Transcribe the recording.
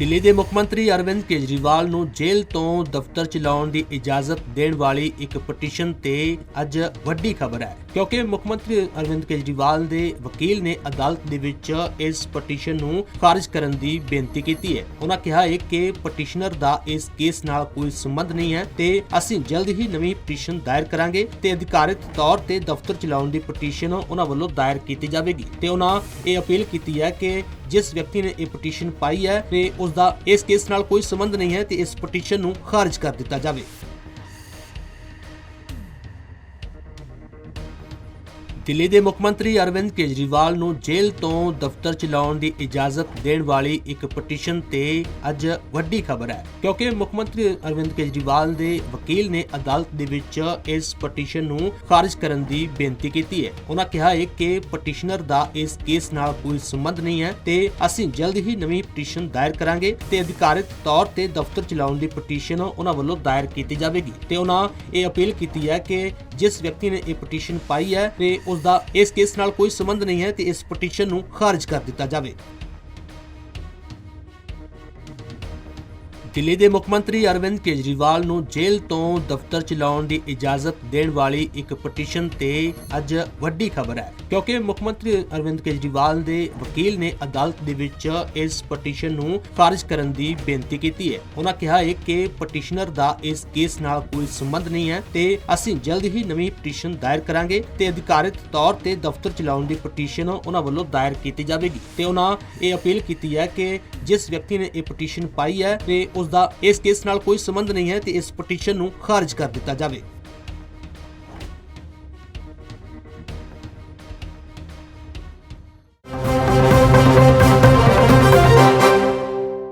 ਦਿੱਲੀ ਦੇ ਮੁੱਖ ਮੰਤਰੀ ਅਰਵਿੰਦ ਕੇਜਰੀਵਾਲ ਨੂੰ ਜੇਲ੍ਹ ਤੋਂ ਦਫ਼ਤਰ ਚਲਾਉਣ ਦੀ ਇਜਾਜ਼ਤ ਦੇਣ ਵਾਲੀ ਇੱਕ ਪਟੀਸ਼ਨ ਤੇ ਅੱਜ ਵੱਡੀ ਖਬਰ ਹੈ। ਕਿਉਂਕਿ ਮੁੱਖ ਮੰਤਰੀ ਅਰਵਿੰਦ ਕੇਜਰੀਵਾਲ ਦੇ ਵਕੀਲ ਨੇ ਅਦਾਲਤ ਦੇ ਵਿੱਚ ਇਸ ਪਟੀਸ਼ਨ ਨੂੰ ਖਾਰਜ ਕਰਨ ਦੀ ਬੇਨਤੀ ਕੀਤੀ ਹੈ। ਉਹਨਾਂ ਕਿਹਾ ਹੈ ਕਿ ਪਟੀਸ਼ਨਰ ਦਾ ਇਸ ਕੇਸ ਨਾਲ ਕੋਈ ਸੰਬੰਧ ਨਹੀਂ ਹੈ ਤੇ ਅਸੀਂ ਜਲਦ ਹੀ ਨਵੀਂ ਪਟੀਸ਼ਨ ਦਾਇਰ ਕਰਾਂਗੇ ਤੇ ਅਧਿਕਾਰਿਤ ਤੌਰ ਤੇ ਦਫ਼ਤਰ ਚਲਾਉਣ ਦੀ ਪਟੀਸ਼ਨ ਉਹਨਾਂ ਵੱਲੋਂ ਦਾਇਰ ਕੀਤੀ ਜਾਵੇਗੀ। ਤੇ ਉਹਨਾਂ ਇਹ ਅਪੀਲ ਕੀਤੀ ਹੈ ਕਿ ਜਿਸ ਵਿਅਕਤੀ ਨੇ ਇਹ ਪਟੀਸ਼ਨ ਪਾਈ ਹੈ ਤੇ ਉਸ ਦਾ ਇਸ ਕੇਸ ਨਾਲ ਕੋਈ ਸੰਬੰਧ ਨਹੀਂ ਹੈ ਤੇ ਇਸ ਪਟੀਸ਼ਨ ਨੂੰ ਖਾਰਜ ਕਰ ਦਿੱਤਾ ਜਾਵੇ। ਦਿੱਲੀ ਦੇ ਮੁੱਖ ਮੰਤਰੀ ਅਰਵਿੰਦ ਕੇਜਰੀਵਾਲ ਨੂੰ ਜੇਲ੍ਹ ਤੋਂ ਦਫ਼ਤਰ ਚਲਾਉਣ ਦੀ ਇਜਾਜ਼ਤ ਦੇਣ ਵਾਲੀ ਇੱਕ ਪਟੀਸ਼ਨ ਤੇ ਅੱਜ ਵੱਡੀ ਖਬਰ ਹੈ। ਕਿਉਂਕਿ ਮੁੱਖ ਮੰਤਰੀ ਅਰਵਿੰਦ ਕੇਜਰੀਵਾਲ ਦੇ ਵਕੀਲ ਨੇ ਅਦਾਲਤ ਦੇ ਵਿੱਚ ਇਸ ਪਟੀਸ਼ਨ ਨੂੰ ਖਾਰਜ ਕਰਨ ਦੀ ਬੇਨਤੀ ਕੀਤੀ ਹੈ। ਉਹਨਾਂ ਕਿਹਾ ਹੈ ਕਿ ਪਟੀਸ਼ਨਰ ਦਾ ਇਸ ਕੇਸ ਨਾਲ ਕੋਈ ਸੰਬੰਧ ਨਹੀਂ ਹੈ ਤੇ ਅਸੀਂ ਜਲਦ ਹੀ ਨਵੀਂ ਪਟੀਸ਼ਨ ਦਾਇਰ ਕਰਾਂਗੇ ਤੇ ਅਧਿਕਾਰਿਤ ਤੌਰ ਤੇ ਦਫ਼ਤਰ ਚਲਾਉਣ ਦੀ ਪਟੀਸ਼ਨ ਉਹਨਾਂ ਵੱਲੋਂ ਦਾਇਰ ਕੀਤੀ ਜਾਵੇਗੀ। ਤੇ ਉਹਨਾਂ ਇਹ ਅਪੀਲ ਕੀਤੀ ਹੈ ਕਿ ਜਿਸ ਵਿਅਕਤੀ ਨੇ ਇਹ ਪਟੀਸ਼ਨ ਪਾਈ ਹੈ, ਤੇ ਉਸ ਦਾ ਇਸ ਕੇਸ ਨਾਲ ਕੋਈ ਸੰਬੰਧ ਨਹੀਂ ਹੈ ਤੇ ਇਸ ਪਟੀਸ਼ਨ ਨੂੰ ਖਾਰਜ ਕਰ ਦਿੱਤਾ ਜਾਵੇ। ਦਿੱਲੀ ਦੇ ਮੁੱਖ ਮੰਤਰੀ ਅਰਵਿੰਦ ਕੇਜਰੀਵਾਲ ਨੂੰ ਜੇਲ੍ਹ ਤੋਂ ਦਫ਼ਤਰ ਚਲਾਉਣ ਦੀ ਇਜਾਜ਼ਤ ਦੇਣ ਵਾਲੀ ਇੱਕ ਪਟੀਸ਼ਨ ਤੇ ਅੱਜ ਵੱਡੀ ਖਬਰ ਹੈ। ਕਿਉਂਕਿ ਮੁੱਖ ਮੰਤਰੀ ਅਰਵਿੰਦ ਕੇਜਰੀਵਾਲ ਦੇ ਵਕੀਲ ਨੇ ਅਦਾਲਤ ਦੇ ਵਿੱਚ ਇਸ ਪਟੀਸ਼ਨ ਨੂੰ ਖਾਰਜ ਕਰਨ ਦੀ ਬੇਨਤੀ ਕੀਤੀ ਹੈ। ਉਹਨਾਂ ਕਿਹਾ ਹੈ ਕਿ ਪਟੀਸ਼ਨਰ ਦਾ ਇਸ ਕੇਸ ਨਾਲ ਕੋਈ ਸੰਬੰਧ ਨਹੀਂ ਹੈ ਤੇ ਅਸੀਂ ਜਲਦ ਹੀ ਨਵੀਂ ਪਟੀਸ਼ਨ ਦਾਇਰ ਕਰਾਂਗੇ ਤੇ ਅਧਿਕਾਰਿਤ ਤੌਰ ਤੇ ਦਫ਼ਤਰ ਚਲਾਉਣ ਦੀ ਪਟੀਸ਼ਨ ਉਹਨਾਂ ਵੱਲੋਂ ਦਾਇਰ ਕੀਤੀ ਜਾਵੇਗੀ। ਤੇ ਉਹਨਾਂ ਇਹ ਅਪੀਲ ਕੀਤੀ ਹੈ ਕਿ ਜਿਸ ਵਿਅਕਤੀ ਨੇ ਇਹ ਪਟੀਸ਼ਨ ਪਾਈ ਹੈ ਤੇ ਉਸ ਦਾ ਇਸ ਕੇਸ ਨਾਲ ਕੋਈ ਸੰਬੰਧ ਨਹੀਂ ਹੈ ਤੇ ਇਸ ਪਟੀਸ਼ਨ ਨੂੰ ਖਾਰਜ ਕਰ ਦਿੱਤਾ ਜਾਵੇ।